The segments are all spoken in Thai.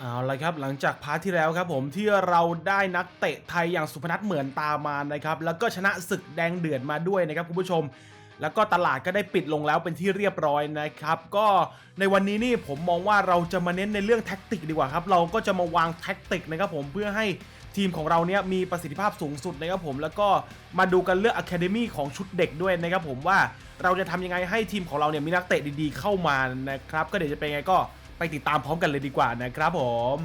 เอาละครับหลังจากพาร์ทที่แล้วครับผมที่เราได้นักเตะไทยอย่างสุพนัทเหมือนตามานะครับแล้วก็ชนะศึกแดงเดือดมาด้วยนะครับคุณผู้ชม แล้วก็ตลาดก็ได้ปิดลงแล้วเป็นที่เรียบร้อยนะครับ ก็ในวันนี้นี่ผมมองว่าเราจะมาเน้นในเรื่องแท็กติกดีกว่าครับเราก็จะมาวางแท็กติกนะครับผมเพื่อให้ทีมของเราเนี้ยมีประสิทธิภาพสูงสุดนะครับผมแล้วก็มาดูกันเรื่องอะคาเดมี่ของชุดเด็กด้วยนะครับผมว่าเราจะทำยังไงให้ทีมของเราเนี่ยมีนักเตะดีๆเข้ามานะครับก็เดี๋ยวจะเป็นไงก็ ไปติดตามพร้อมกันเลยดีกว่านะครับผม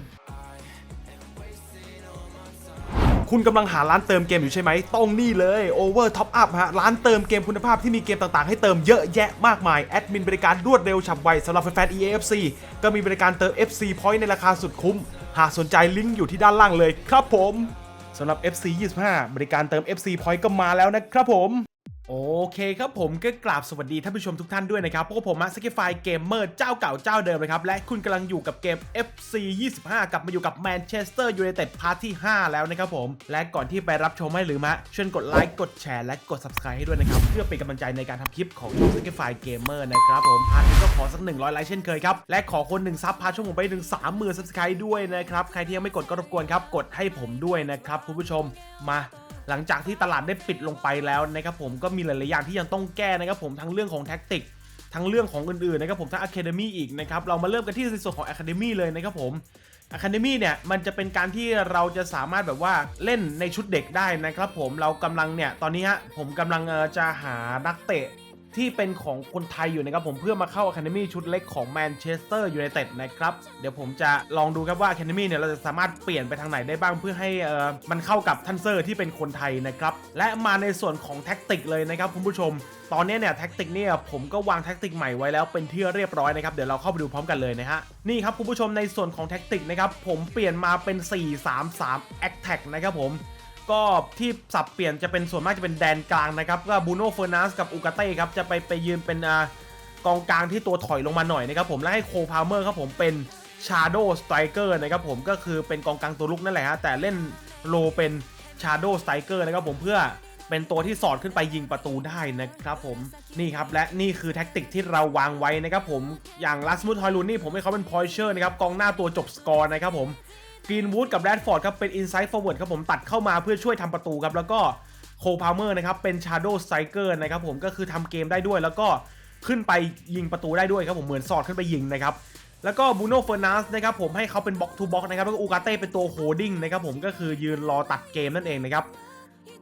คุณกำลังหาร้านเติมเกมอยู่ใช่ไหมต้องนี่เลย Over Top Up ฮะ ร้านเติมเกมคุณภาพที่มีเกมต่างๆ ให้เติมเยอะแยะมากมาย แอดมินบริการรวดเร็วฉับไวสำหรับแฟนๆ EAFC ก็มีบริการเติม FC Point ในราคาสุดคุ้ม หากสนใจลิงก์อยู่ที่ด้านล่างเลยครับผมสำหรับ FC 25 บริการเติม FC Point ก็มาแล้วนะครับผม โอเคครับผมก็กราบสวัสดีท่านผู้ชมทุกท่านด้วยนะครับพวกผมมาสกิฟายเกมเมอร์เจ้าเก่าเจ้าเดิมนะครับ และคุณกำลังอยู่กับเกม FC 25 กลับมาอยู่กับแมนเชสเตอร์ยูไนเต็ดพาร์ทที่ 5 แล้วนะครับผม และก่อนที่ไปรับชมให้หรือมะช่วยกดไลค์กดแชร์และกด subscribe ให้ด้วยนะครับ เพื่อเป็นกำลังใจในการทำคลิปของช่องสกิฟายเกมเมอร์นะครับผมพาร์ทนี้ก็ขอสัก100ไลค์เช่นเคยครับและขอคนหนึ่งซับพาช่องผมไปถึง30,000 subscribe ด้วยนะครับใครที่ยังไม่กดก็รบกวนครับกดให้ผมด้วยนะครับคุณผู้ชมมา หลังจากที่ตลาดได้ปิดลงไปแล้วนะครับผมก็มีหลาย ๆ อย่างที่ยังต้องแก้นะครับผมทั้งเรื่องของแท็กติกทั้งเรื่องของอื่น ๆ นะครับผมทั้งอะคาเดมี่อีกนะครับเรามาเริ่มกันที่ในส่วนของอะคาเดมี่เลยนะครับผมอะคาเดมี่เนี่ยมันจะเป็นการที่เราจะสามารถแบบว่าเล่นในชุดเด็กได้นะครับผมเรากำลังเนี่ยตอนนี้ฮะผมกำลังจะหานักเตะ ที่เป็นของคนไทยอยู่นะครับผมเพื่อมาเข้า Academy ชุดเล็กของแมนเชสเตอร์ยูไนเต็ดนะครับเดี๋ยวผมจะลองดูครับว่า Academy เนี่ยเราจะสามารถเปลี่ยนไปทางไหนได้บ้างเพื่อให้เอ่อมันเข้ากับทันเซอร์ที่เป็นคนไทยนะครับและมาในส่วนของแท็กติกเลยนะครับคุณผู้ชม ตอนนี้เนี่ยแท็กติกเนี่ยผมก็วางแท็กติกใหม่ไว้แล้วเป็นที่เรียบร้อยนะครับเดี๋ยวเราเข้าไปดูพร้อมกันเลยนะฮะนี่ครับคุณผู้ชมในส่วนของแท็กติกนะครับผมเปลี่ยนมาเป็น 4-3-3 a t t a c นะครับผม ก็ที่สับเปลี่ยนจะเป็นส่วนมากจะเป็นแดนกลางนะครับก็บูโน่เฟอร์นัสกับอูกาเต้ครับจะไปไปยืนเป็นอกองกลางที่ตัวถอยลงมาหน่อยนะครับผมและให้โคพาวเมอร์ครับผมเป็นชาโดสไตรเกอร์นะครับผมก็คือเป็นกองกลางตัวลุกนั่นแหละฮะแต่เล่นโลเป็นชาโดสไตรเกอร์นะครับผมเพื่อเป็นตัวที่สอดขึ้นไปยิงประตูได้นะครับผมนี่ครับและนี่คือแท็กติกที่เราวางไว้นะครับผมอย่างลัสมุทฮอยลูนนี่ผมให้เขาเป็นพอยเชอร์นะครับกองหน้าตัวจบสกอร์นะครับผม กรีนวูดกับแรดฟอร์ดครับเป็นอินไซ d ์ฟอร์เวิร์ดครับผมตัดเข้ามาเพื่อช่วยทำประตูครับแล้วก็โคพาวเมอร์นะครับเป็นชาโดสไตรเกอร์นะครับผมก็คือทำเกมได้ด้วย แล้วก็ขึ้นไปยิงประตูได้ด้วยครับผมเหมือนสอดขึ้นไปยิงนะครับแล้วก็บูโน่เฟอร์นัสนะครับผมให้เขาเป็นบ็อกทูบ็อกนะครับแล้วก็อูกาเต้เป็นตัวโฮดดิ้งนะครับผมก็คือยืนรอตัดเกมนั่นเองนะครับ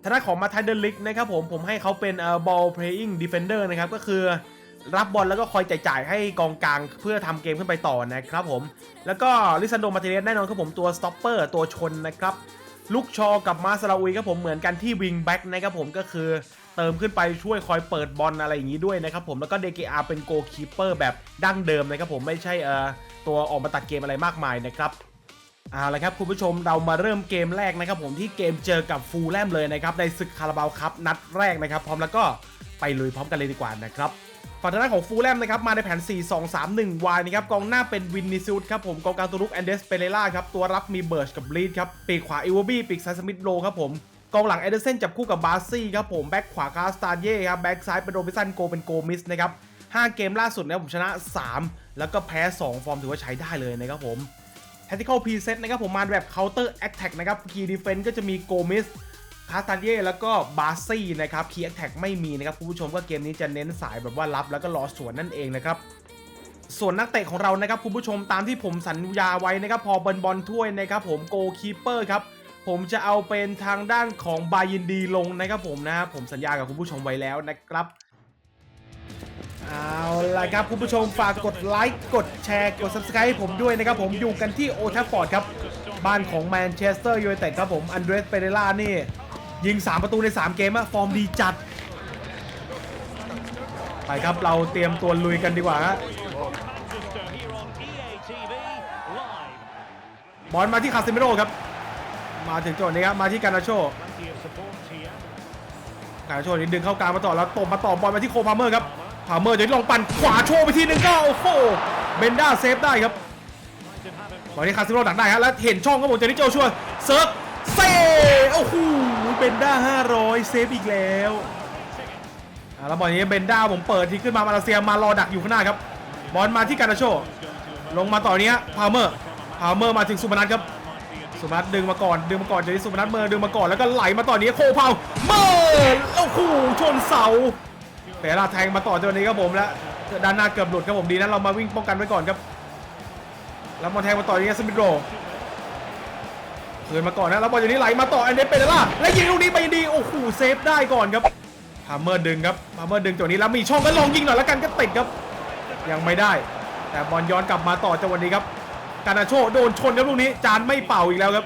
ทางด้านของมาไทเดนลิกนะครับผมผมให้เขาเป็นเอ่อบอลเพลย์อิงดีเฟนเดอร์นะครับก็คือ รับบอลแล้วก็คอยจ่ายให้กองกลางเพื่อทำเกมขึ้นไปต่อนะครับผม แล้วก็ลิซันโดมาเทเรสแน่นอนครับผมตัวสต็อปเปอร์ตัวชนนะครับลูกชอกับมาสลาอุยครับผมเหมือนกันที่วิงแบ็กนะครับผมก็คือเติมขึ้นไปช่วยคอยเปิดบอลอะไรอย่างนี้ด้วยนะครับผมแล้วก็เดเกอาเป็นโกคีเปอร์แบบดั้งเดิมนะครับผมไม่ใช่เอ่อตัวออกมาตัดเกมอะไรมากมายนะครับเอาละครับคุณผู้ชมเรามาเริ่มเกมแรกนะครับผมที่เกมเจอกับฟูลแลมเลยนะครับในศึกคาราบาวครับนัดแรกนะครับ พร้อมแล้วก็ไปลุยพร้อมกันเลยดีกว่านะครับ ฝั่งทางด้านของฟูลแลมนะครับมาในแผน 4 2 3 1 Y นะครับกองหน้าเป็นวินนิซิลครับผมกองกลางตัวลุกแอนเดสเปเรล่าครับตัวรับมีเบิร์ชกับลีดครับปีกขวาอีวอบี้ปีกซ้ายสมิธโลครับผมกองหลังเอเดอร์เซนจับคู่กับบาซี่ครับผมแบ็กขวาคาสตาเย่ครับแบ็กซ้ายเป็นโรบิสันโกเป็นโกมิสนะครับ5เกมล่าสุดเนี่ยผมชนะ 3 แล้วก็แพ้ 2 ฟอร์มถือว่าใช้ได้เลยนะครับผม Tactical Preset นะครับผมมาแบบ Counter Attack นะครับ Key Defense ก็จะมีโกมิส คาสตาเย่แล้วก็บาซี่นะครับคีย์แอคแท็กไม่มีนะครับคุณผู้ชมก็เกมนี้จะเน้นสายแบบว่ารับแล้วก็รอสวนนั่นเองนะครับส่วนนักเตะของเรานะครับคุณผู้ชมตามที่ผมสัญญาไว้นะครับพอบอลบอลถ้วยนะครับผมโกคีเปอร์ครับผมจะเอาเป็นทางด้านของบายินดีลงนะครับผมนะครับผมสัญญากับคุณผู้ชมไว้แล้วนะครับเอาล่ะครับคุณผู้ชมฝากกดไลค์กดแชร์กด subscribe ให้ผมด้วยนะครับผมอยู่กันที่โอทัฟฟอร์ดครับบ้านของแมนเชสเตอร์ยูไนเต็ดครับผมอันเดรสเปเรล่านี่ ยิง 3 ประตูใน 3 เกมอะฟอร์มดีจัด ไปครับเราเตรียมตัวลุยกันดีกว่าฮะบอลมาที่คาซิเมโร่ครับ มาถึงจังหวะนี้ครับ มาที่การนาโชการนาโชนี่ดึงเข้ากลางมาต่อแล้วตบมาต่อบอลมาที่โคพาเมอร์ครับพาเมอร์จะลองปั่นขวาโชว์ไปทีนึงก็โอ้โหเบนด้าเซฟได้ครับ Might have had a ตอนนี้คาซิโร่ดักได้ฮะแล้วเห็นช่องครับผมเจนิโจช่วยเซิร์ฟเซ่ โอ้โหเบนด้า500 เซฟอีกแล้วอ่าแล้วบอลนี้เบนด้าผมเปิดทีขึ้นมามาเลเซียมารอดักอยู่ข้างหน้าครับ บอลมาที่การาโช ลงมาต่อเนี้ยพาวเมอร์พาวเมอร์มาถึงสุพนัทครับ สุพนัทดึงมาก่อน ดึงมาก่อนจากนี้สุพนัทเมอร์ดึงมาก่อนแล้วก็ไหลมาต่อเนี้ยโคพาวเมอร์โอ้โหชนเสาแต่ละแทงมาต่อจากนี้ครับผมแล้วด้านหน้าเกือบหลุดครับผมดีนะเรามาวิ่งป้องกันไว้ก่อนครับแล้วมาแทงมาต่ออย่างนี้ยสมิธโร คืนมาก่อนนะแล้วบอลอยู่นี้ไหลมาต่ออันเดเปเดล่าและยิงลูกนี้ไปดีโอ้โหเซฟได้ก่อนครับพาเมอร์ดึงครับพาเมอร์ดึงจากนี้แล้วมีช่องก็ลองยิงหน่อยแล้วกันก็ติดครับ ยังไม่ได้ แต่บอลย้อนกลับมาต่อจังหวะนี้ครับการนาโชโดนชนครับลูกนี้จานไม่เป่าอีกแล้วครับ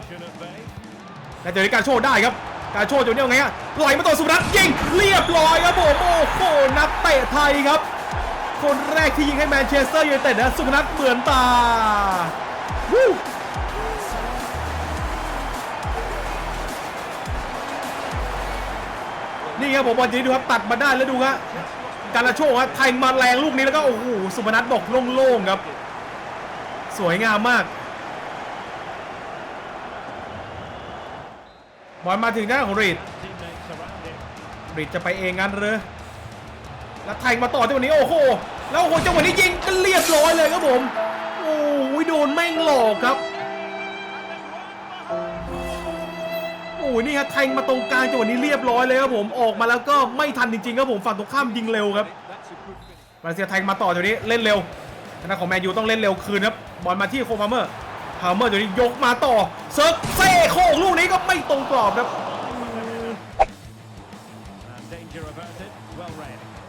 และจากนี้การโชได้ครับการโชจังหวะนี้เอาไงฮะไหลมาต่อสุพนัทยิงเรียบร้อยครับผมโอ้โหนักเตะไทยครับ คนแรกที่ยิงให้แมนเชสเตอร์ยูไนเต็ดนะสุพนัทเหมือนตา นี่ครับผมบอลจีดูครับตัดมาได้แล้วดูครับการละโชคครับแทงมาแรงลูกนี้แล้วก็โอ้โหสุพนัทบอกโล่งๆครับ สวยงามมากบอลมาถึงหน้าของรีดรีดจะไปเองงั้นหรือแล้วแทงมาต่อจังหวะนี้โอ้โหแล้วโอ้โหจังหวะนี้ยิงก็เรียบร้อยเลยครับผมโอ้ยโดนแม่งหลอกครับ อ้ยนี่ครับแทงมาตรงกลางจังหวะนี้เรียบร้อยเลยครับผมออกมาแล้วก็ไม่ทันจริงๆครับผมฝั่งตรงข้ามยิงเร็วครับมาเลเซียแทงมาต่อจังหวะนี้เล่นเร็วทางของแมนยูต้องเล่นเร็วคืนครับบอลมาที่โคพาเมอร์พาเมอร์จังหวะนี้ยกมาต่อเซิร์ฟเซ่โค้งลูกนี้ก็ไม่ตรงกรอบครับ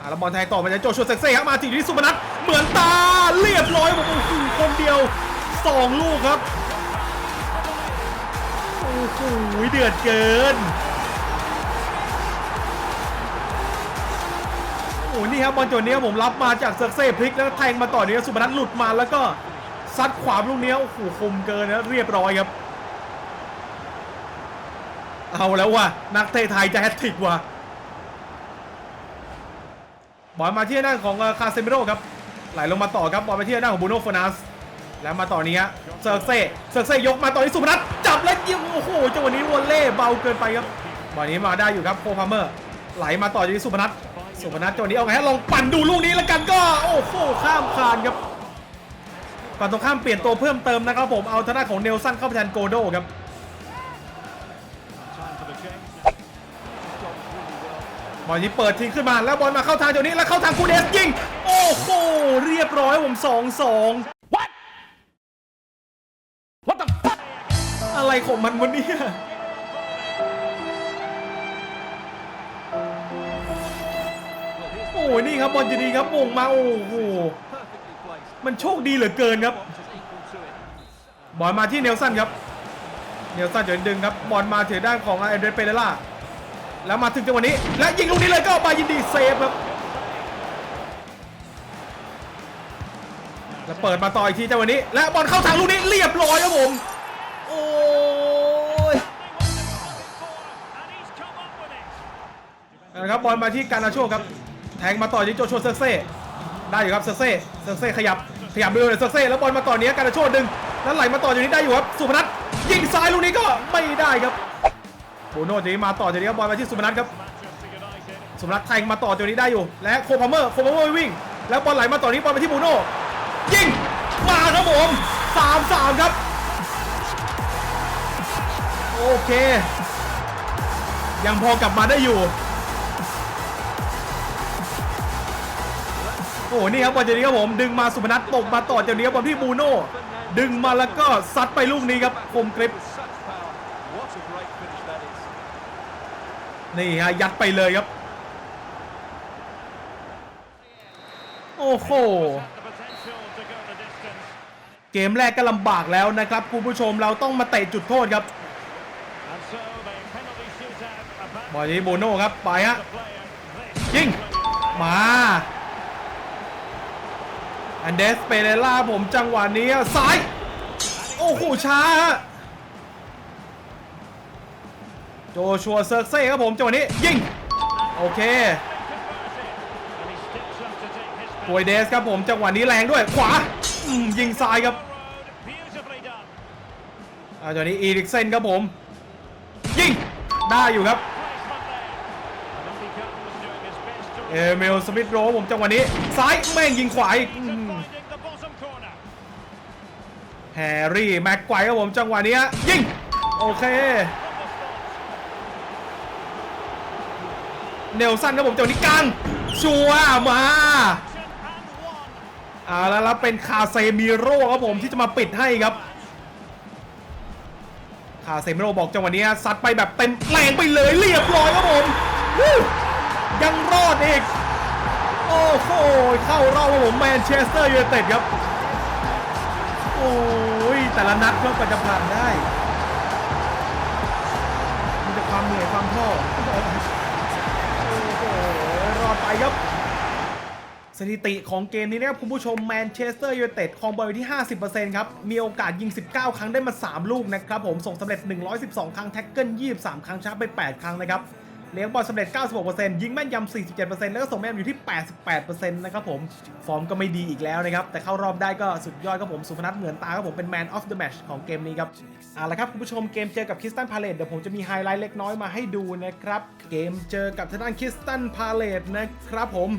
อะแล้วบอลไทยต่อมาจากโจชัวเซ็กเซ่ครับมาถึงที่สุพนัทเหมือนตาเรียบร้อยผมโอ้โหคนเดียวสองลูกครับ โอ้โหเดือดเกิน โอ้โหนี่ครับบอลตัวนี้ผมรับมาจากเซ็กเซ่พลิกแล้วแทงมาต่อเนี้สุพนัทหลุดมาแล้วก็ซัดขวาลูกนี้โอ้โหคมเกินนะเรียบร้อยครับ เอาแล้วว่ะนักเตะไทยจะแฮตทริกว่ะบอลมาที่หน้านของคาเซมิโร่ครับไหลลงมาต่อครับบอลไปที่หน้านของบูโน่ฟอนัส แล้วมาต่อนี้ฮเซิร์กเซ่เซิร์กเซ่ยกมาตอนนี้สุพนัทจับแล้วยิงโอ้โหจังหวะนี้วอลเล่เบาเกินไปครับบอลนี้มาได้อยู่ครับโคพาร์เมอร์ไหลมาต่อที่สุพนัทสุพนัทจังหวะนี้เอาไงฮะลองปั่นดูลูกนี้แล้วกันก็โอ้โหข้ามคานครับฝั่งตรงข้ามเปลี่ยนตัวเพิ่มเติมนะครับผมเอาทางดาของเนลสันเข้าแทนโกโดครับบอลนี้เปิดทิ้งขึ้นมาแล้วบอลมาเข้าทางเจ้านี้แล้วเข้าทางคูเดสยิงโอ้โหเรียบร้อยผม2-2 ของมันวะเนี่ยโอ้โหนี่ครับบอลจะดีครับมงมาโอ้โหมันโชคดีเหลือเกินครับ บอลมาที่เนลสันครับ เนลสันเดี๋ยวดึงครับบอลมาถึงด้านของแอเดรเปเรล่าแล้วมาถึงจังหวะนี้ และยิงลูกนี้เลยก็ออกมายินดีเซฟครับแล้วเปิดมาต่ออีกทีจังหวะนี้ และบอลเข้าทางลูกนี้เรียบร้อยครับผม โอ้ นะครับบอลมาที่การนาโชครับแทงมาต่อที่โจชัวเซอร์เซ่ได้อยู่ครับเซอร์เซ่เซอร์เซ่ขยับขยับเร็วเลยเซอร์เซ่แล้วบอลมาต่อเนี้ยการนาโชดึงแล้วไหลมาต่อจากนี้ได้อยู่ครับสุพนัทยิงซ้ายลูกนี้ก็ไม่ได้ครับโบโน่จากนี้มาต่อจากนี้ครับบอลมาที่สุพนัทครับสุพนัทแทงมาต่อจากนี้ได้อยู่ และโคพาเมอร์โคพาเมอร์วิ่ง แล้วบอลไหลมาต่อนี้บอลไปที่บูโน่ยิงมาครับผมสามสามครับ โอเค ยังพอกลับมาได้อยู่ อ้โหนี่ครับบอลเจนี้ครับผมดึงมาสุพนัทตกมาต่อเจนี้ครับบอลที่บูโน่ดึงมาแล้วก็ซัดไปลูกนี้ครับคมกริบนี่ฮะยัดไปเลยครับ โอ้โหเกมแรกก็ลำบากแล้วนะครับคุณผู้ชมเราต้องมาเตะจุดโทษครับบอลนี้โบโน่ครับไปฮะยิงมา อันเดสเปเรล่าผมจังหวะนี้ซ้าย โอ้โหช้า โจชัวเซิร์กเซ่ครับผมจังหวะนี้ ยิง โอเคปวยเดสครับผมจังหวะนี้แรงด้วยขวายิงซ้ายครับอาจังหวะนี้อีริกเซนครับผม ยิง ได้อยู่ครับเอเมลสมิธโรผมจังหวะนี้ซ้ายแม่งยิงขวาอีก แฮร์รี่แม็กไกว์ครับผมจังหวะนี้ยิง โอเค เนลสันครับผมจังหวะนี้กลางชัวมา and one. เอาแล้วแล้วเป็นคาเซมิโร่ครับผมที่จะมาปิดให้ครับ คาเซมิโร่บอกจังหวะนี้ซัดไปแบบเต็มแรงไปเลยเรียบร้อยครับผมยังรอดอีก โอ้โหเข้ารอบครับผมแมนเชสเตอร์ยูไนเต็ดครับ โอ้ยแต่ละนัดก็กว่าจะผ่านได้มีแต่ความเหนื่อยความท้อโอ้โหรอดไปครับ สถิติของเกมนี้นะครับคุณผู้ชมแมนเชสเตอร์ยูไนเต็ดครองบอลอยู่ที่50%ครับ มีโอกาสยิง 19 ครั้งได้มา 3 ลูกนะครับผมส่งสำเร็จ 112 ครั้งแท็กเกิล23 ครั้งชาร์จไป 8 ครั้งนะครับ เลี้ยงบอลสำเร็จ 96%ยิงแม่นยำ 47%แล้วก็ส่งแม่นอยู่ที่ 88%นะครับผม ฟอร์มก็ไม่ดีอีกแล้วนะครับ แต่เข้ารอบได้ก็สุดยอดครับผมสุพนัทเหมือนตาครับผมเป็น Man of the Match ของเกมนี้ครับเอาละครับ คุณผู้ชมเกมเจอกับคิสตันพาเลตเดี๋ยวผมจะมีไฮไลท์เล็กน้อยมาให้ดูนะครับ เกมเจอกับทางด้านคิสตันพาเลตนะครับผม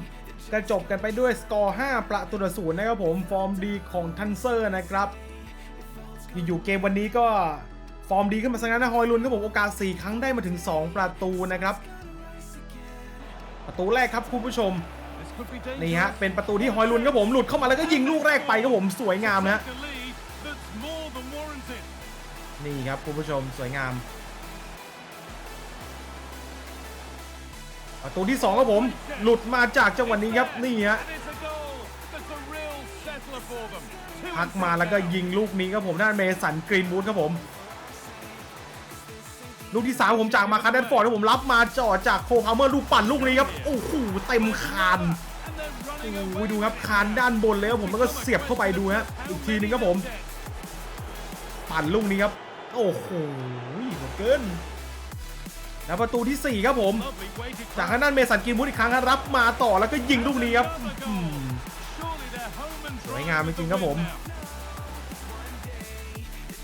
ก็จบกันไปด้วยสกอร์ 5 ประตูต่อศูนย์นะครับผมฟอร์มดีของทันเซอร์นะครับอยู่เกมวันนี้ก็ ฟอร์มดีขึ้นมาสักนั้นนะฮอยลุนครับผมโอกาส 4 ครั้งได้มาถึง 2 ประตูนะครับ ประตูแรกครับคุณผู้ชมนี่ฮะเป็นประตูที่ฮอยลุนครับผมหลุดเข้ามาแล้วก็ยิงลูกแรกไปครับผมสวยงามนะนี่ครับคุณผู้ชมสวยงาม ประตูที่2ครับผมหลุดมาจากจังหวะนี้ครับนี่ฮะพักมาแล้วก็ยิงลูกนี้ครับผมด้านเมสันกรีนวูดครับผม ลูกที่ 3 ผมจากมาคาร์เดนฟอร์ดครับผมรับมาจ่อจากโคพาเมอร์ลูกปั่นลูกนี้ครับ โอ้โหเต็มคานโอ้ยดูครับคานด้านบนเลยครับผมแล้วก็เสียบเข้าไปดูฮะอีกทีนึงครับผม ปั่นลูกนี้ครับ โอ้โหหมดเกินแล้วประตูที่ 4 ครับผม จากทางด้านเมสันกรีนวูดอีกครั้งครับรับมาต่อแล้วก็ยิงลูกนี้ครับสวยงามจริงครับผม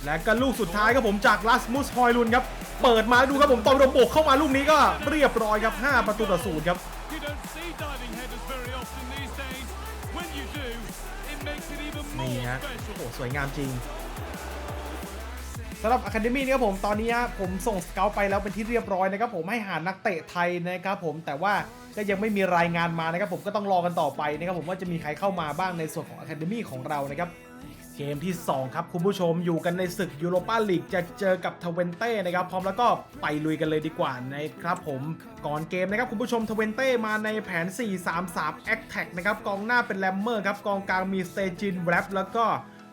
และก็ลูกสุดท้ายครับผมจากลัสมุสฮอยลุนครับ เปิดมาดูครับผมตอนโดนโบกเข้ามาลูกนี้ก็เรียบร้อยครับ 5 ประตูต่อศูนย์ครับ You don't see diving headers very often these days. When you do, it makes it even นี่ more ฮะโอ้โห special. สวยงามจริงสำหรับอะคาเดมี่นี่ครับผมตอนนี้ฮะผมส่งสเกลไปแล้วเป็นที่เรียบร้อยนะครับผมให้หานักเตะไทยนะครับผมแต่ว่าก็ยังไม่มีรายงานมานะครับผมก็ต้องรอกันต่อไปนะครับผมว่าจะมีใครเข้ามาบ้างในส่วนของอะคาเดมี่ของเรานะครับ เกมที่ 2 ครับคุณผู้ชมอยู่กันในศึกยูโรปาลีกจะเจอกับทเวนเต้นะครับ พร้อมแล้วก็ไปลุยกันเลยดีกว่านะครับผมก่อนเกมนะครับคุณผู้ชมทเวนเต้มาในแผน 4-3-3 a t t a c นะครับกองหน้าเป็นแรมเมอร์ครับกองกลางมีสเตจินแรปแล้วก็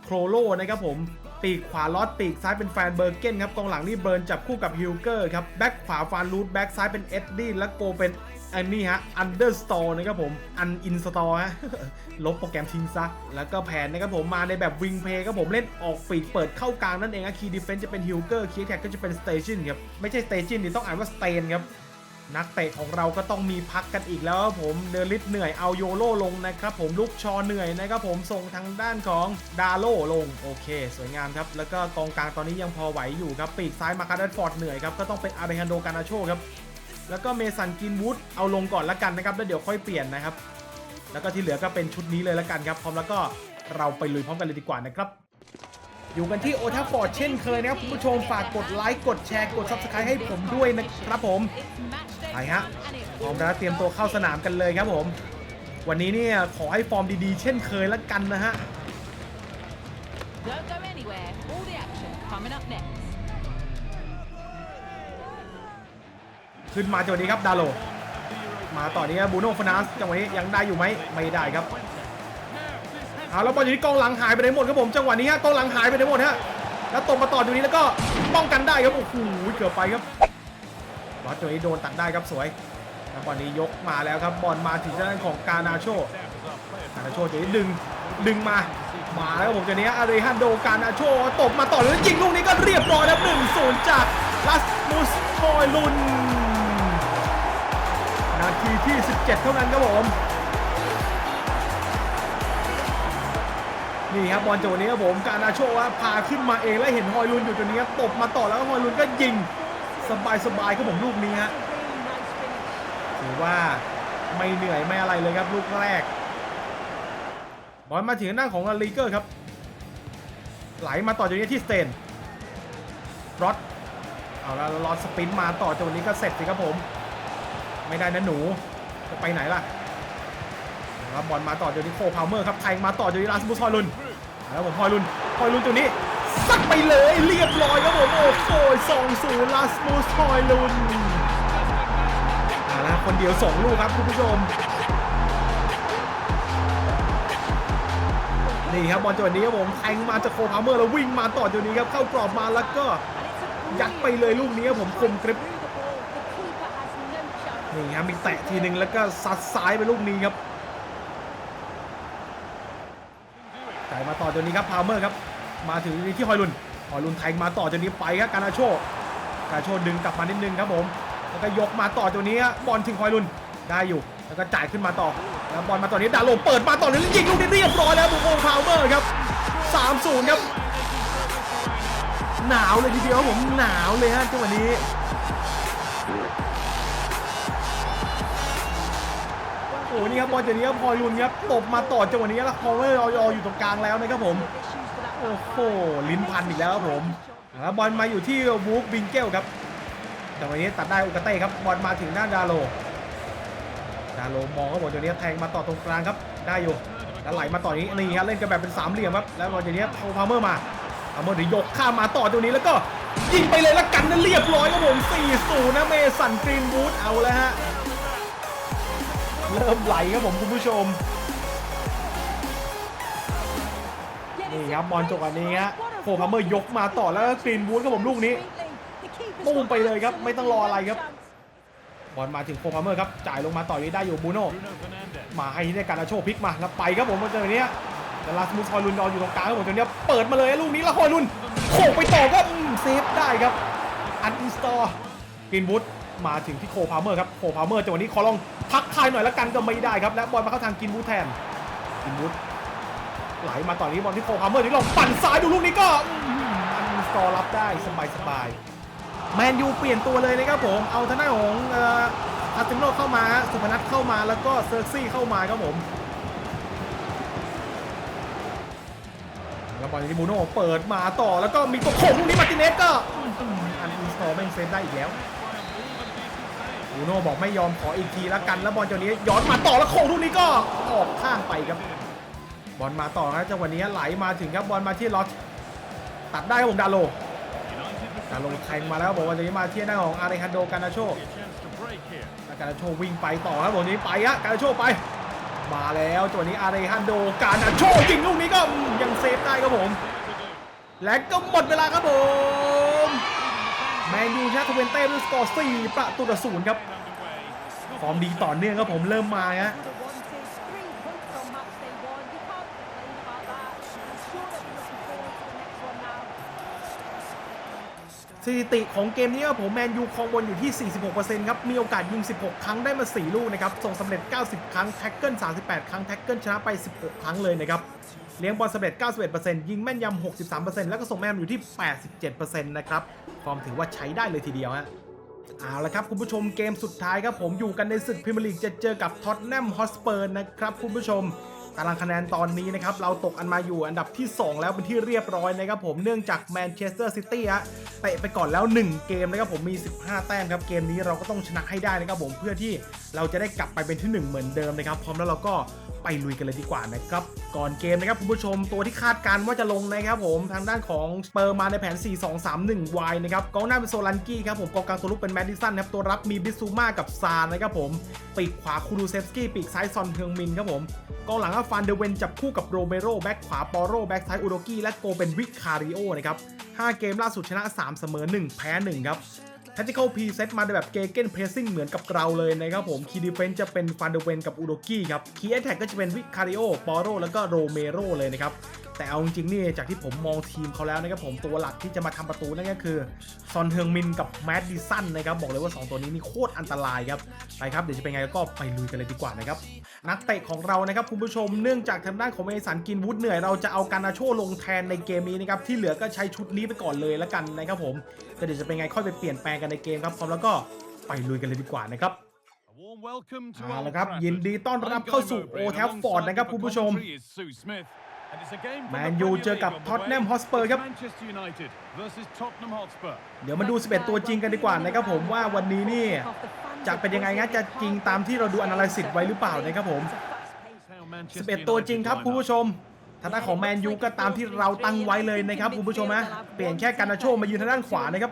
โครโลนะครับผมปีกขวาลอตปีกซ้ายเป็นแฟนเบอร์เกนครับกองหลังนี่เบิร์นจับคู่กับฮิลเกอร์ครับแบ็กขวาฟานรูทแบ็กซ้ายเป็นเอ็ดดี้และโกเป็น อันนี้ฮะ understore นะครับผม uninstall ฮะ ลบโปรแกรมทิ้งซะ แล้วก็แผนนะครับผมมาในแบบ wing play ครับผมเล่นออกปีกเปิดเข้ากลางนั่นเองอะ key defense จะเป็น Hilger key attack ก็จะเป็น station ครับ ไม่ใช่ station นี่ต้องอ่านว่า stain ครับ นักเตะของเราก็ต้องมีพักกันอีกแล้วครับผมเดลิสเหนื่อยเอาโยโลลงนะครับผมลุกชอเหนื่อยนะครับผมส่งทางด้านของดาโลลงโอเค สวยงามครับ แล้วก็กองกลางตอนนี้ยังพอไหวอยู่ครับปีกซ้ายมาคาร์ดฟอร์ดเหนื่อยครับก็ต้องเป็นอาเบฮันโดกานาโชครับ แล้วก็เมสันกินวูดเอาลงก่อนละกันนะครับแล้วเดี๋ยวค่อยเปลี่ยนนะครับ แล้วก็ที่เหลือก็เป็นชุดนี้เลยละกันครับพร้อมแล้วก็เราไปลุยพร้อมกันเลยดีกว่านะครับอยู่กันที่โอทัฟฟอร์ดเช่นเคยนะครับคุณผู้ชมฝากกดไลค์กดแชร์กด subscribe ให้ผมด้วยนะครับผมไปฮะพร้อมแล้วเตรียมตัวเข้าสนามกันเลยครับผม วันนี้เนี่ยขอให้ฟอร์มดีๆ เช่นเคยละกันนะฮะ Don't go anywhere. All the action coming up next. ขึ้นมาจังหวะนี้ครับดาโล มาต่อนี้ครับบูโน่ฟนาสจังหวะนี้ยังได้อยู่ไหมไม่ได้ครับเอาแล้วบอลอยู่ที่กองหลังหายไปไหนหมดครับผมจังหวะนี้ฮะกองหลังหายไปไหนหมดฮะแล้วตบมาต่ออยู่นี้แล้วก็ป้องกันได้ครับโอ้โหเกือบไปครับบอลจังหวะนี้โดนตัดได้ครับสวยแล้วบอลนี้ยกมาแล้วครับบอลมาถึงด้านของกานาโชกานาโชจะดึงดึงมามาแล้วครับผมจังนี้อาริฮันโดกานาโชตบมาต่อเลยยิงลูกนี้ก็เรียบร้อยแล้วหนึ่งศูนย์จากลัสมุสฮอยลุน ทีที่ 17 เท่านั้นครับผมนี่ครับบอลจังหวะนี้ครับผมการนาโชว่าพาขึ้นมาเองแล้วเห็นฮอยลุนอยู่ตรงนี้ครับตบมาต่อแล้วก็ฮอยลุนก็ยิงสบายสบายๆครับผมลูกนี้ฮะถือว่าไม่เหนื่อยไม่อะไรเลยครับลูกแรกบอลมาถึงหน้าของลาลีเกอร์ครับ ไหลมาต่อจากนี้ที่สเตนรอดเอาแล้วรอดสปินมาต่อจากนี้ก็เสร็จสิครับผม ไม่ได้นะหนู จะไปไหนล่ะครับบอลมาต่อจากนี้โคพาวเมอร์ครับแทงมาต่อจากนี้ลาสมุสฮอยลุนแล้วผมฮอยลุนฮอยลุนตัวนี้ซัดไปเลยเรียบร้อยครับผมโอ้โหสองศูนย์ลาสมุสฮอยลุนเอาละคนเดียวสองลูกครับคุณผู้ชมนี่ครับบอลจังหวะนี้ครับผมแทงมาจากโคพาวเมอร์แล้ววิ่งมาต่อจากนี้ครับเข้ากรอบมาแล้วก็ยัดไปเลยลูกนี้ครับผมคมกริบ นี่ครับมีแตะทีหนึ่งแล้วก็ซัดซ้ายไปลูกนี้ครับจ่ายมาต่อจากนี้ครับพาวเมอร์ครับ มาถึงที่ฮอยลุนฮอยลุนแทงมาต่อจากนี้ไปครับการาโชการโชดึงกลับมานิดนึงครับผม แล้วก็ยกมาต่อจากนี้ครับบอลถึงฮอยลุนได้อยู่แล้วก็จ่ายขึ้นมาต่อ แล้วบอลมาต่อนี้ดาโลเปิดมาต่อนี้แล้วยิงลูกนี้เรียบร้อยแล้วบุกโองพาวเมอร์ครับ3-0ครับหนาวเลยทีเดียวผมหนาวเลยฮะจังหวะนี้ โอ้นี่ครับบอลจากนี้ครับพอยลุนครับตบมาต่อจังหวะนี้แล้วพอเวอร์รออยู่ตรงกลางแล้วนะครับผมโอ้โหลิ้นพันอีกแล้วครับผมแล้วบอลมาอยู่ที่วูฟบิงเกลครับแต่วันนี้ตัดได้อุกาเต้ครับบอลมาถึงหน้าดาโลดาโลมองครับบอลจากนี้แทงมาต่อตรงกลางครับได้อยู่แล้วไหลมาต่อนี้นี่ครับเล่นกันแบบเป็นสามเหลี่ยมครับแล้วบอลจากนี้โทพาเมอร์มาพาเมอร์เดี๋ยวยกข้ามมาต่อตรงนี้แล้วก็ยิงไปเลยละกันนะเรียบร้อยครับผม4-0นะเมสันกรีนวูดเอาแล้วฮะ เริ่มไหลครับผมคุณผู้ชม นี่ครับบอลจบอันนี้ฮะโฟพาเมอร์ยกมาต่อแล้วก็กรีนวูดครับผมลูกนี้ปุ้มไปเลยครับ ไม่ต้องรออะไรครับบอลมาถึงโฟพาเมอร์ครับจ่ายลงมาต่อนี้ได้อยู่บูโน่มาให้ในการอาโชพลิกมาแล้วไปครับผมมาเจอเนี้ยแต่ลาสมุสฮอยลุนรออยู่ตรงกลางครับผมเจอเนี้ยเปิดมาเลยลูกนี้แล้วฮอยลุนโขกไปต่อก็เซฟได้ครับอันอินสตอร์กรีนวูด มาถึงที่โคพาเมอร์ครับโคพาเมอร์จังหวะนี้ขอลองทักทายหน่อยละกันก็ไม่ได้ครับและบอลมาเข้าทางกรีนวูดแทนกรีนวูดไหลมาต่อนี้บอลที่โคพาเมอร์นี่ลองปั่นซ้ายดูลูกนี้ก็อืมอันอินสตอร์รับได้สบายสบายๆแมนยูเปลี่ยนตัวเลยนะครับผมเอาทางด้านของเอ่ออาร์เตโนเข้ามาฮะสุพนัทเข้ามาแล้วก็เซอร์ซี่เข้ามาครับผมแล้วบอลที่บูโน่เปิดมาต่อแล้วก็มีตัวโขงลูกนี้มาร์ติเนสก็อื้อหืออันอินสตอลแม่งเซฟได้อีกแล้ว บูโน่บอกไม่ยอมขออีกทีแล้วกัน แล้วบอลเจ้านี้ย้อนมาต่อแล้วโขงลูกนี้ก็ออกข้างไปครับ บอลมาต่อครับจังหวะนี้ไหลมาถึงครับบอลมาที่ลอตตัดได้ครับผมดาโลดาโลแทงมาแล้วบอกว่าจะมาที่หน้าของอาริคันโดกานาโชแล้วการาโชวิ่งไปต่อครับผมนี้ไปฮะการาโชไป มาแล้วจังหวะนี้อาร์เรฮันโดการาโชยิงลูกนี้ก็ยังเซฟได้ครับผม และก็หมดเวลาครับผม แมนยูชนะทเวนเต้ด้วยสกอร์4ประตูต่อศูนย์ครับฟอร์มดีต่อเนื่องครับผมเริ่มมาฮะสถิติของเกมนี้ครับผมแมนยูครองบอลอยู่ที่ 46%ครับ มีโอกาสยิง 16 ครั้งได้มา 4 ลูกนะครับ ส่งสำเร็จ 90 ครั้ง แท็กเกิล 38 ครั้ง แท็กเกิลชนะไป 16 ครั้งเลยนะครับ เลี้ยงบอลสำเร็จ91%ยิงแม่นยำ63%แล้วก็ส่งแม่นอยู่ที่ 87%นะครับฟอร์มถือว่าใช้ได้เลยทีเดียวฮะเอาละครับคุณผู้ชมเกมสุดท้ายครับผมอยู่กันในศึกพรีเมียร์ลีกจะเจอกับท็อตแนมฮอสเปอร์นะครับคุณผู้ชม ตารางคะแนนตอนนี้นะครับเราตกอันมาอยู่อันดับที่ 2 แล้วเป็นที่เรียบร้อยนะครับผมเนื่องจากแมนเชสเตอร์ซิตี้ฮะเตะไปก่อนแล้ว 1 เกมนะครับผมมี 15 แต้มครับเกมนี้เราก็ต้องชนะให้ได้นะครับผมเพื่อที่เราจะได้กลับไปเป็นที่ 1 เหมือนเดิมนะครับพร้อมแล้วเราก็ไปลุยกันเลยดีกว่านะครับก่อนเกมนะครับคุณผู้ชมตัวที่คาดการณ์ว่าจะลงนะครับผมทางด้านของสเปอร์มาในแผน 4-2-3-1 Y นะครับกองหน้าเป็นโซลันกี้ครับผมกองกลางตัวลุกเป็นแมดดิสันครับตัวรับมีบิซูมากับซานะครับผมปีกขวาคูรูเซฟสกี้ปีกซ้ายซอนเฮืองมินครับผมกองหลังก็ฟานเดเวนจับคู่กับโรเมโรแบ็กขวาปอโรแบ็กซ้ายอุโรกี้และโกเป็นวิคาริโอนะครับ 5 เกมล่าสุดชนะ 3 เสมอ 1 แพ้ 1 ครับแทจิคอลพีเซตมาในแบบเกเกนเพรสซิ่งเหมือนกับเราเลยนะครับผมคีดีเฟนจะเป็นฟานเดเวนกับอุโรกี้ครับคีแอทแทกก็จะเป็นวิคาริโอปอโรแล้วก็โรเมโรเลยนะครับ แต่เอาจริงๆนี่จากที่ผมมองทีมเขาแล้วนะครับผมตัวหลักที่จะมาทำประตูนั่นก็คือซอนเฮืองมินกับแมดดิสันนะครับบอกเลยว่า 2 ตัวนี้นี่โคตรอันตรายครับไปครับเดี๋ยวจะเป็นไงก็ไปลุยกันเลยดีกว่านะครับนักเตะของเรานะครับคุณผู้ชมเนื่องจากทางด้านของเมสันกินวูดเหนื่อยเราจะเอาการนาโชลงแทนในเกมนี้นะครับที่เหลือก็ใช้ชุดนี้ไปก่อนเลยแล้วกันนะครับผมก็เดี๋ยวจะเป็นไงค่อยไปเปลี่ยนแปลงกันในเกมครับพร้อมแล้วก็ไปลุยกันเลยดีกว่านะครับ A warm welcome to เอา Old ละครับ Trafford. ยินดีต้อนรับ I'm เข้าสู่ Guy โอ Mowbray, แท and ฟฟอร์ด alongside นะครับ the คุณผู้ชม commentary is Sue Smith. And it's a game from แม the นยู Premier เจอกับ League on the ท็อตแนม way. ฮอสเปอร์ครับ Manchester United versus Tottenham Hotspur. เดี๋ยวมาดู 11 ตัวจริงกันดีกว่านะครับผมว่าวันนี้นี่จะเป็นยังไงนะจะจริงตามที่เราดู analysis ไว้หรือเปล่านะครับผม How Manchester 11 ตัวจริงครับ United คุณ line ผู้ชมทางด้านของแมนยูก็ตามที่เราตั้งไว้เลยนะครับคุณผู้ชมนะเปลี่ยนแค่การนาโชมายืนทางด้านขวานะครับ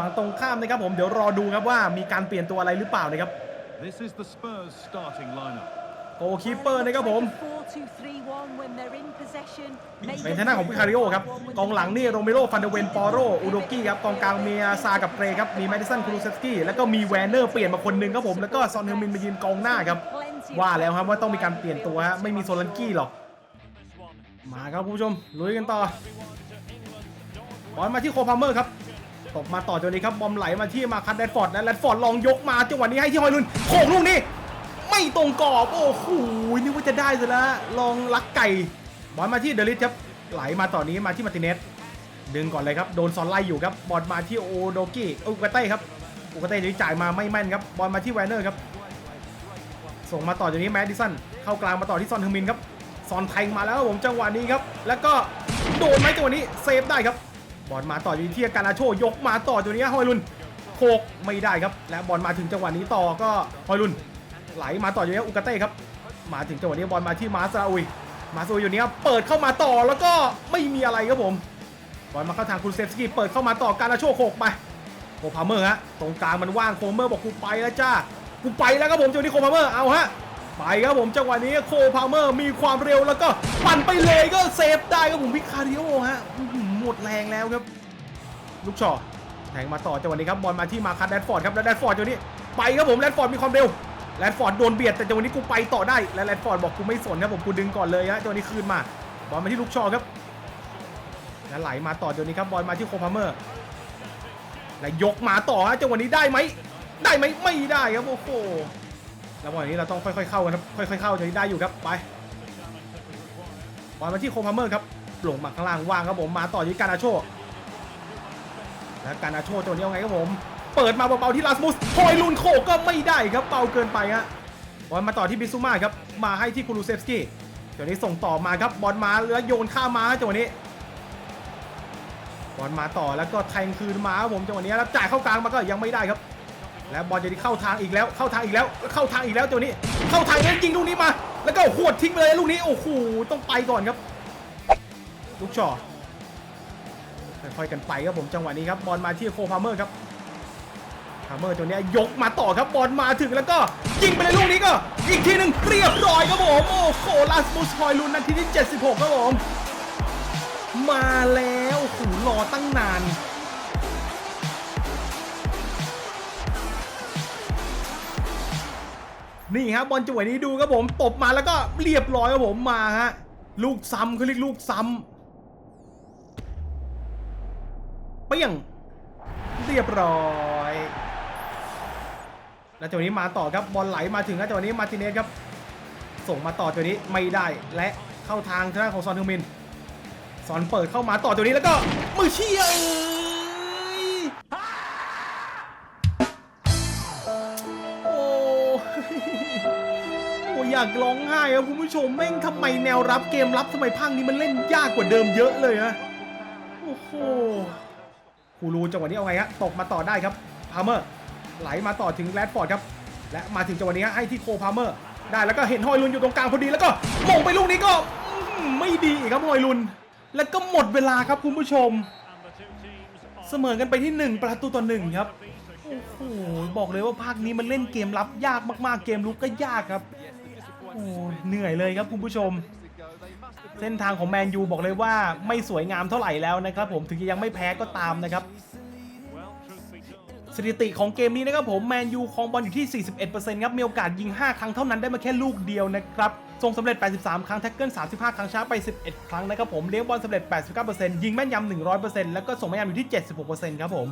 ฝั่งตรงข้ามนะครับผมเดี๋ยวรอดูครับว่ามีการเปลี่ยนตัวอะไรหรือเปล่านะครับ This is the Spurs starting lineup. โกคีเปอร์นะครับผม4-2-3-1 when they're in possession. เป็นทางด้านของพิคาริโอครับกองหลังนี่โรเมโรฟันเดเวนปอโรอูโดกี้ครับกองกลางมีอาซากับเกรครับมีแมดิสันคูรูเซฟสกี้แล้วก็มีแวนเนอร์เปลี่ยนมาคนหนึ่งครับผมแล้วก็ซอนเฮอร์มินมายืนกองหน้าครับว่าแล้วครับว่าต้องมีการเปลี่ยนตัวฮะไม่มีโซลันกี้หรอกมาครับคุณผู้ชมลุยกันต่อบอลมาที่โคพาเมอร์ครับ ตกมาต่อจังหวะนี้ครับบอมไหลมาที่มาคันแรดฟอร์ดและแรดฟอร์ดลองยกมาจังหวะนี้ให้ที่ฮอยลุนโขกลูกนี้ ไม่ตรงกรอบโอ้โหนึกว่าจะได้ซะแล้วลองลักไก่บอลมาที่เดลิสครับไหลมาต่อนี้มาที่มาร์ติเนสดึงก่อนเลยครับโดนซอนไล่อยู่ครับบอลมาที่โอโดกี้อุกาเต้ครับอุกาเต้นี้จ่ายมาไม่แม่นครับบอลมาที่แวนเนอร์ครับส่งมาต่อจากนี้แมดดิสันเข้ากลางมาต่อที่ซอนเฮอร์มินครับซอนแทงมาแล้วครับผมจังหวะนี้ครับแล้วก็โดนไหมจังหวะนี้เซฟได้ครับ บอลมาต่ออยู่ที่การาโชยกมาต่อจากนี้ฮอยลุนโคกไม่ได้ครับ และบอลมาถึงจังหวะนี้ต่อก็ฮอยลุนไหลมาต่ออยู่นี้อุกาเต้ครับ มาถึงจังหวะนี้บอลมาที่มาซาอุย มาซาอุยอยู่นี้เปิดเข้ามาต่อแล้วก็ไม่มีอะไรครับผมบอลมาเข้าทางคุณเซฟสกี้เปิดเข้ามาต่อการาโชโคกไปโคพาเมอร์ฮะตรงกลางมันว่างโคเมอร์บอกกูไปแล้วจ้ากูไปแล้วครับผมจังหวะนี้โคพาเมอร์เอาฮะไปครับผมจังหวะนี้โคพาเมอร์มีความเร็วแล้วก็ปั่นไปเลยก็เซฟได้ครับผมวิคาริโอฮะ หมดแรงแล้วครับ ลูกชอแทงมาต่อจังหวะนี้ครับบอลมาที่มาคัตแรดฟอร์ดครับแล้วแรดฟอร์ดจังหวะนี้ไปครับผมแรดฟอร์ดมีความเร็วแรดฟอร์ดโดนเบียดแต่จังหวะนี้กูไปต่อได้และแรดฟอร์ดบอกกูไม่สนครับผมกูดึงก่อนเลยฮะจังหวะนี้คืนมาบอลมาที่ลูกชอครับแล้วไหลมาต่อจังหวะนี้ครับบอลมาที่โคพาเมอร์และยกมาต่อฮะจังหวะนี้ได้ไหมได้ไหมไม่ได้ครับโอ้โหแล้วบอลนี้เราต้องค่อยๆเข้ากันครับค่อยๆเข้าจังหวะนี้ได้อยู่ครับไปบอลมาที่โคพาเมอร์ครับ ลงมาข้างล่างว่างครับผมมาต่อที่การาโชแล้วการาโชตัวนี้เอาไงครับผม เปิดมาเบาๆที่ลาสมุสฮอยลุนโขกก็ไม่ได้ครับเบาเกินไปฮะบอลมาต่อที่บิซูมาครับมาให้ที่คูรูเซฟสกี้จังหวะนี้ส่งต่อมาครับบอลมาแล้วโยนข้ามมาจังหวะนี้บอลมาต่อแล้วก็แทงคืนมาครับผมจังหวะนี้แล้วจ่ายเข้ากลางมาก็ยังไม่ได้ครับ แล้วบอลจะที่เข้าทางอีกแล้วเข้าทางอีกแล้วเข้าทางอีกแล้วจังหวะนี้ เข้าทางแล้วยิงลูกนี้มา แล้วก็หวดทิ้งไปเลยลูกนี้โอ้โหต้องไปก่อนครับ ลูกชอค่อยๆกันไปครับผมจังหวะนี้ครับบอลมาที่โคพาเมอร์ครับพาเมอร์ตัวนี้ยกมาต่อครับบอลมาถึงแล้วก็ยิงไปเลยลูกนี้ก็อีกทีหนึ่งเรียบร้อยครับผมโอ้โหลาสมุสฮอยลุนนาทีที่ 76 ครับผมมาแล้วโอ้โหรอตั้งนานนี่ครับบอลจังหวะนี้ดูครับผมตบมาแล้วก็เรียบร้อยครับผมมาฮะลูกซ้ำเขาเรียกลูกซ้ำ เปี้ยง เรียบร้อยแล้วจังหวะนี้มาต่อครับบอลไหลมาถึงแล้วจังหวะนี้มาติเนสครับ ส่งมาต่อจังหวะนี้ไม่ได้และเข้าทางทางด้านของซอนฮึงมินซอนเปิดเข้ามาต่อจังหวะนี้แล้วก็มือเชี่ยเอ้ยโอ้โอ้อยากร้องไห้ครับคุณผู้ชมแม่งทำไมแนวรับเกมรับทำไมภาคนี้มันเล่นยากกว่าเดิมเยอะเลยฮะโอ้โห คูรูจังหวะนี้เอาไงฮะตกมาต่อได้ครับพาเมอร์ไหลมาต่อถึงแรดฟอร์ดครับและมาถึงจังหวะนี้ให้ที่โคพาเมอร์ ได้แล้วก็เห็นฮอยลุนอยู่ตรงกลางพอดีแล้วก็มงไปลูกนี้ก็ไม่ดีอีกครับฮอยลุน แล้วก็หมดเวลาครับคุณผู้ชม เสมอกันไปที่ 1 ประตูต่อหนึ่งครับโอ้โหบอกเลยว่าภาคนี้มันเล่นเกมรับยากมากๆเกมลุกก็ยากครับโอ้เหนื่อยเลยครับคุณผู้ชม เส้นทางของแมนยูบอกเลยว่าไม่สวยงามเท่าไหร่แล้วนะครับผมถึงจะยังไม่แพ้ก็ตามนะครับสถิติของเกมนี้นะครับผมแมนยูครองบอลอยู่ที่ 41%ครับมีโอกาสยิง 5 ครั้งเท่านั้นได้มาแค่ลูกเดียวนะครับทรงสำเร็จ 83 ครั้ง แท็กเกิล 35 ครั้งช้าไป 11 ครั้งนะครับผมเลี้ยงบอลสำเร็จ 89%ยิงแม่นยำ 100%แล้วก็ส่งแม่นยำอยู่ที่ 76%ครับผม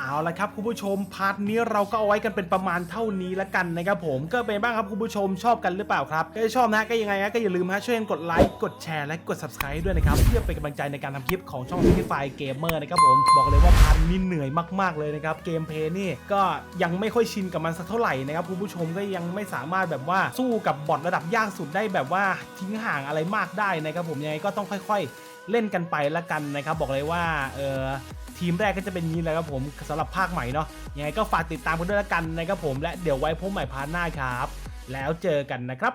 เอาละครับคุณผู้ชมพาร์ทนี้เราก็เอาไว้กันเป็นประมาณเท่านี้ล้วกันนะครับผมก็เป็นบ้างครับคุณผู้ชมชอบกันหรือเปล่าครับก็ชอบนะก็ยังไงนะก็อย่าลืมฮะช่วยกันกดไลค์กดแชร์และกด subscribe ด้วยนะครับเพื่อเป็นกำลังใจในการทำคลิปของช่อง t ิ f y Gamer นะครับผมบอกเลยว่าพาร์ทนี้เหนื่อยมากๆเลยนะครับเกมเพลย์นี่ก็ยังไม่ค่อยชินกับมันสักเท่าไหร่นะครับคุณผู้ชมก็ยังไม่สามารถแบบว่าสู้กับบอทระดับยากสุดได้แบบว่าทิ้งห่างอะไรมากได้นะครับผมยังไงก็ต้องค่อย ๆ เล่นกันไปละกันนะครับบอกเลยว่าเออ ทีมแรกก็จะเป็นนี้แหละครับผมสำหรับภาคใหม่เนาะยังไงก็ฝากติดตามกันด้วยละกันนะครับผมและเดี๋ยวไว้พบใหม่พาร์ทหน้าครับ แล้วเจอกันนะครับ